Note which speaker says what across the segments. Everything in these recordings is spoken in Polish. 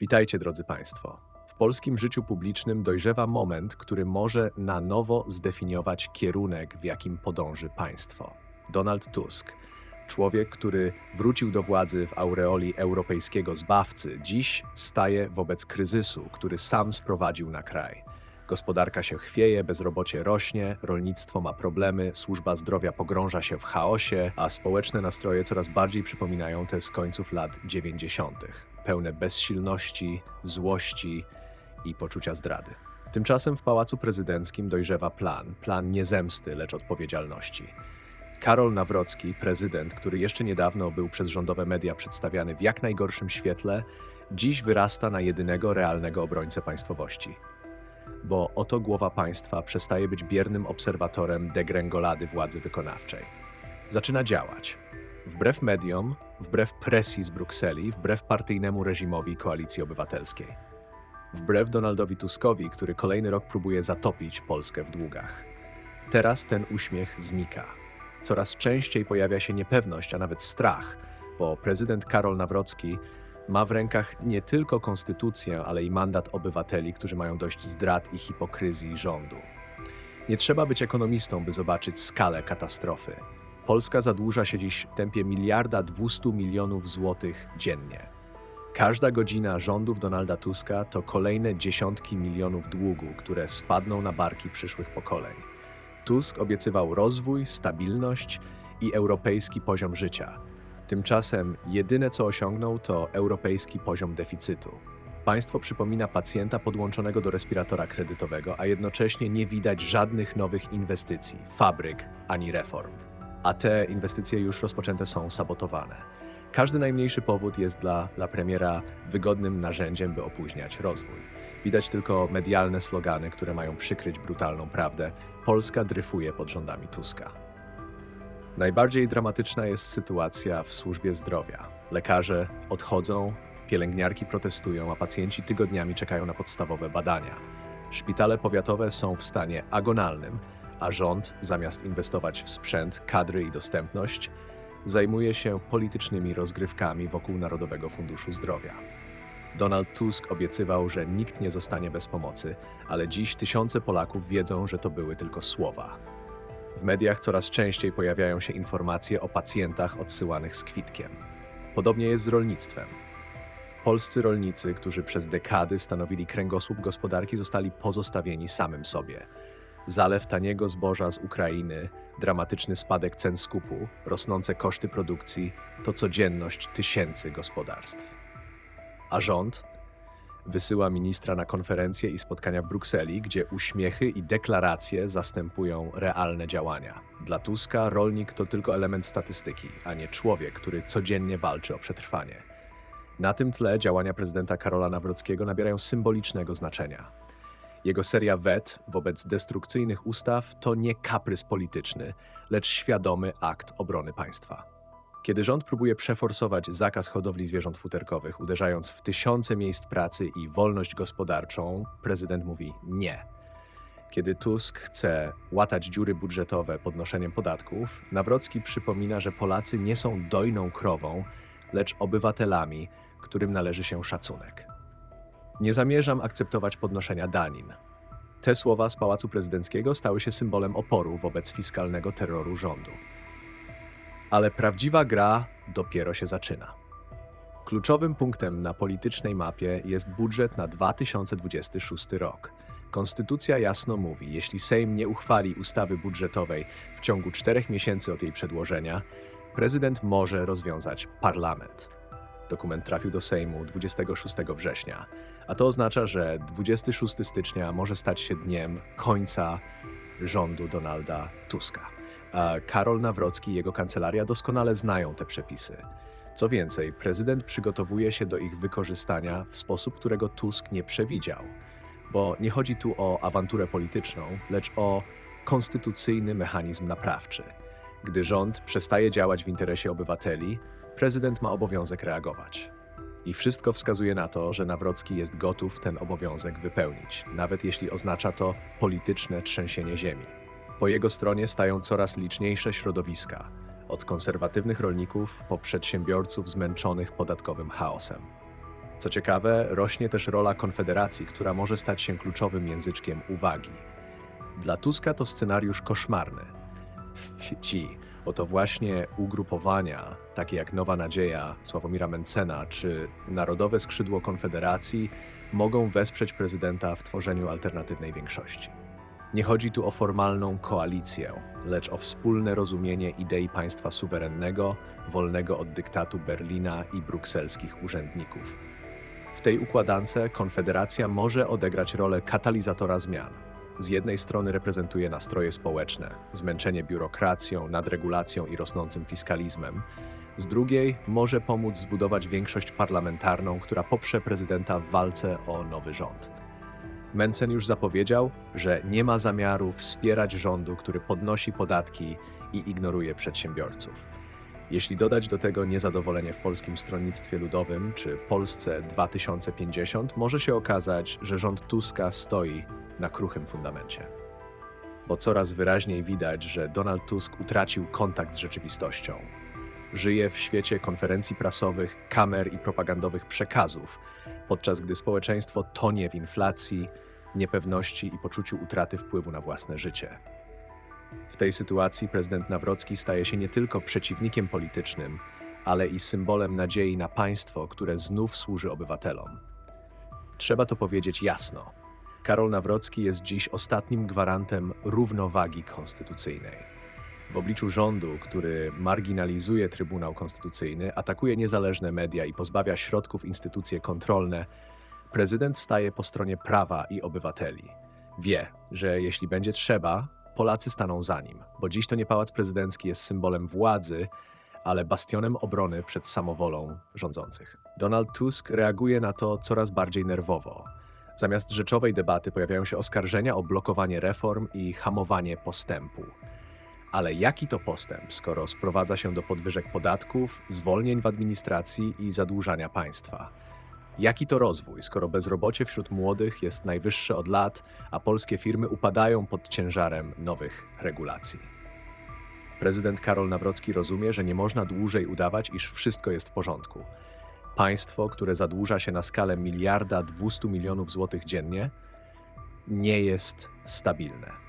Speaker 1: Witajcie, drodzy Państwo. W polskim życiu publicznym dojrzewa moment, który może na nowo zdefiniować kierunek, w jakim podąży państwo. Donald Tusk, człowiek, który wrócił do władzy w aureoli europejskiego zbawcy, dziś staje wobec kryzysu, który sam sprowadził na kraj. Gospodarka się chwieje, bezrobocie rośnie, rolnictwo ma problemy, służba zdrowia pogrąża się w chaosie, a społeczne nastroje coraz bardziej przypominają te z końców lat 90., pełne bezsilności, złości i poczucia zdrady. Tymczasem w Pałacu Prezydenckim dojrzewa plan, plan nie zemsty, lecz odpowiedzialności. Karol Nawrocki, prezydent, który jeszcze niedawno był przez rządowe media przedstawiany w jak najgorszym świetle, dziś wyrasta na jedynego realnego obrońcę państwowości bo oto głowa państwa przestaje być biernym obserwatorem degrengolady władzy wykonawczej. Zaczyna działać. Wbrew mediom, wbrew presji z Brukseli, wbrew partyjnemu reżimowi Koalicji Obywatelskiej. Wbrew Donaldowi Tuskowi, który kolejny rok próbuje zatopić Polskę w długach. Teraz ten uśmiech znika. Coraz częściej pojawia się niepewność, a nawet strach, bo prezydent Karol Nawrocki ma w rękach nie tylko konstytucję, ale i mandat obywateli, którzy mają dość zdrad i hipokryzji rządu. Nie trzeba być ekonomistą, by zobaczyć skalę katastrofy. Polska zadłuża się dziś w tempie miliarda 200 milionów złotych dziennie. Każda godzina rządów Donalda Tuska to kolejne dziesiątki milionów długu, które spadną na barki przyszłych pokoleń. Tusk obiecywał rozwój, stabilność i europejski poziom życia. Tymczasem jedyne co osiągnął to europejski poziom deficytu. Państwo przypomina pacjenta podłączonego do respiratora kredytowego, a jednocześnie nie widać żadnych nowych inwestycji, fabryk ani reform. A te inwestycje już rozpoczęte są sabotowane. Każdy najmniejszy powód jest dla, dla premiera wygodnym narzędziem, by opóźniać rozwój. Widać tylko medialne slogany, które mają przykryć brutalną prawdę. Polska dryfuje pod rządami Tuska. Najbardziej dramatyczna jest sytuacja w służbie zdrowia. Lekarze odchodzą, pielęgniarki protestują, a pacjenci tygodniami czekają na podstawowe badania. Szpitale powiatowe są w stanie agonalnym, a rząd, zamiast inwestować w sprzęt, kadry i dostępność, zajmuje się politycznymi rozgrywkami wokół Narodowego Funduszu Zdrowia. Donald Tusk obiecywał, że nikt nie zostanie bez pomocy, ale dziś tysiące Polaków wiedzą, że to były tylko słowa. W mediach coraz częściej pojawiają się informacje o pacjentach odsyłanych z kwitkiem. Podobnie jest z rolnictwem. Polscy rolnicy, którzy przez dekady stanowili kręgosłup gospodarki, zostali pozostawieni samym sobie. Zalew taniego zboża z Ukrainy, dramatyczny spadek cen skupu, rosnące koszty produkcji to codzienność tysięcy gospodarstw. A rząd wysyła ministra na konferencje i spotkania w Brukseli, gdzie uśmiechy i deklaracje zastępują realne działania. Dla Tuska rolnik to tylko element statystyki, a nie człowiek, który codziennie walczy o przetrwanie. Na tym tle działania prezydenta Karola Nawrockiego nabierają symbolicznego znaczenia. Jego seria wet wobec destrukcyjnych ustaw to nie kaprys polityczny, lecz świadomy akt obrony państwa. Kiedy rząd próbuje przeforsować zakaz hodowli zwierząt futerkowych, uderzając w tysiące miejsc pracy i wolność gospodarczą, prezydent mówi nie. Kiedy Tusk chce łatać dziury budżetowe podnoszeniem podatków, Nawrocki przypomina, że Polacy nie są dojną krową, lecz obywatelami, którym należy się szacunek. Nie zamierzam akceptować podnoszenia danin. Te słowa z Pałacu Prezydenckiego stały się symbolem oporu wobec fiskalnego terroru rządu ale prawdziwa gra dopiero się zaczyna. Kluczowym punktem na politycznej mapie jest budżet na 2026 rok. Konstytucja jasno mówi, jeśli Sejm nie uchwali ustawy budżetowej w ciągu czterech miesięcy od jej przedłożenia, prezydent może rozwiązać parlament. Dokument trafił do Sejmu 26 września, a to oznacza, że 26 stycznia może stać się dniem końca rządu Donalda Tuska. Karol Nawrocki i jego kancelaria doskonale znają te przepisy. Co więcej, prezydent przygotowuje się do ich wykorzystania w sposób, którego Tusk nie przewidział. Bo nie chodzi tu o awanturę polityczną, lecz o konstytucyjny mechanizm naprawczy. Gdy rząd przestaje działać w interesie obywateli, prezydent ma obowiązek reagować. I wszystko wskazuje na to, że Nawrocki jest gotów ten obowiązek wypełnić, nawet jeśli oznacza to polityczne trzęsienie ziemi. Po jego stronie stają coraz liczniejsze środowiska, od konserwatywnych rolników po przedsiębiorców zmęczonych podatkowym chaosem. Co ciekawe, rośnie też rola Konfederacji, która może stać się kluczowym języczkiem uwagi. Dla Tuska to scenariusz koszmarny. Ci, oto właśnie ugrupowania, takie jak Nowa Nadzieja, Sławomira Mencena czy Narodowe Skrzydło Konfederacji, mogą wesprzeć prezydenta w tworzeniu alternatywnej większości. Nie chodzi tu o formalną koalicję, lecz o wspólne rozumienie idei państwa suwerennego, wolnego od dyktatu Berlina i brukselskich urzędników. W tej układance Konfederacja może odegrać rolę katalizatora zmian. Z jednej strony reprezentuje nastroje społeczne, zmęczenie biurokracją, nadregulacją i rosnącym fiskalizmem. Z drugiej może pomóc zbudować większość parlamentarną, która poprze prezydenta w walce o nowy rząd. Mencen już zapowiedział, że nie ma zamiaru wspierać rządu, który podnosi podatki i ignoruje przedsiębiorców. Jeśli dodać do tego niezadowolenie w Polskim Stronnictwie Ludowym czy Polsce 2050, może się okazać, że rząd Tuska stoi na kruchym fundamencie. Bo coraz wyraźniej widać, że Donald Tusk utracił kontakt z rzeczywistością. Żyje w świecie konferencji prasowych, kamer i propagandowych przekazów, podczas gdy społeczeństwo tonie w inflacji, niepewności i poczuciu utraty wpływu na własne życie. W tej sytuacji prezydent Nawrocki staje się nie tylko przeciwnikiem politycznym, ale i symbolem nadziei na państwo, które znów służy obywatelom. Trzeba to powiedzieć jasno. Karol Nawrocki jest dziś ostatnim gwarantem równowagi konstytucyjnej. W obliczu rządu, który marginalizuje Trybunał Konstytucyjny, atakuje niezależne media i pozbawia środków instytucje kontrolne, prezydent staje po stronie prawa i obywateli. Wie, że jeśli będzie trzeba, Polacy staną za nim, bo dziś to nie pałac prezydencki jest symbolem władzy, ale bastionem obrony przed samowolą rządzących. Donald Tusk reaguje na to coraz bardziej nerwowo. Zamiast rzeczowej debaty pojawiają się oskarżenia o blokowanie reform i hamowanie postępu. Ale jaki to postęp, skoro sprowadza się do podwyżek podatków, zwolnień w administracji i zadłużania państwa? Jaki to rozwój, skoro bezrobocie wśród młodych jest najwyższe od lat, a polskie firmy upadają pod ciężarem nowych regulacji? Prezydent Karol Nawrocki rozumie, że nie można dłużej udawać, iż wszystko jest w porządku. Państwo, które zadłuża się na skalę miliarda 200 milionów złotych dziennie, nie jest stabilne.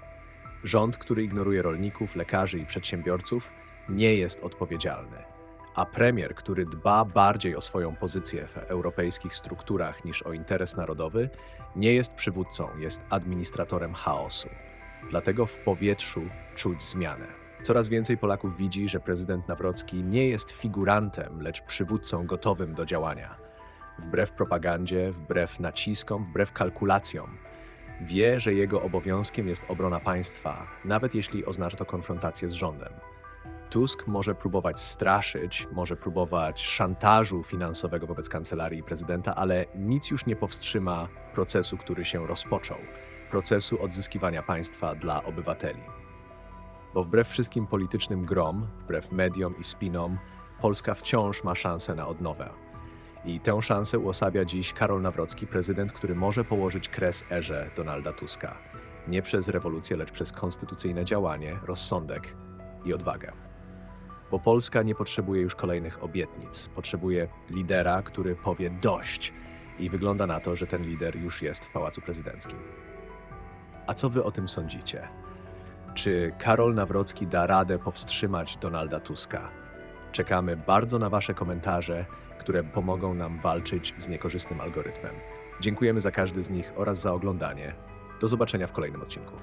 Speaker 1: Rząd, który ignoruje rolników, lekarzy i przedsiębiorców, nie jest odpowiedzialny. A premier, który dba bardziej o swoją pozycję w europejskich strukturach niż o interes narodowy, nie jest przywódcą, jest administratorem chaosu. Dlatego w powietrzu czuć zmianę. Coraz więcej Polaków widzi, że prezydent Nawrocki nie jest figurantem, lecz przywódcą gotowym do działania. Wbrew propagandzie, wbrew naciskom, wbrew kalkulacjom, wie, że jego obowiązkiem jest obrona państwa, nawet jeśli oznacza to konfrontację z rządem. Tusk może próbować straszyć, może próbować szantażu finansowego wobec kancelarii prezydenta, ale nic już nie powstrzyma procesu, który się rozpoczął procesu odzyskiwania państwa dla obywateli. Bo wbrew wszystkim politycznym grom, wbrew mediom i spinom, Polska wciąż ma szansę na odnowę. I tę szansę uosabia dziś Karol Nawrocki, prezydent, który może położyć kres erze Donalda Tuska. Nie przez rewolucję, lecz przez konstytucyjne działanie, rozsądek i odwagę. Bo Polska nie potrzebuje już kolejnych obietnic. Potrzebuje lidera, który powie dość. I wygląda na to, że ten lider już jest w Pałacu Prezydenckim. A co wy o tym sądzicie? Czy Karol Nawrocki da radę powstrzymać Donalda Tuska? Czekamy bardzo na Wasze komentarze, które pomogą nam walczyć z niekorzystnym algorytmem. Dziękujemy za każdy z nich oraz za oglądanie. Do zobaczenia w kolejnym odcinku.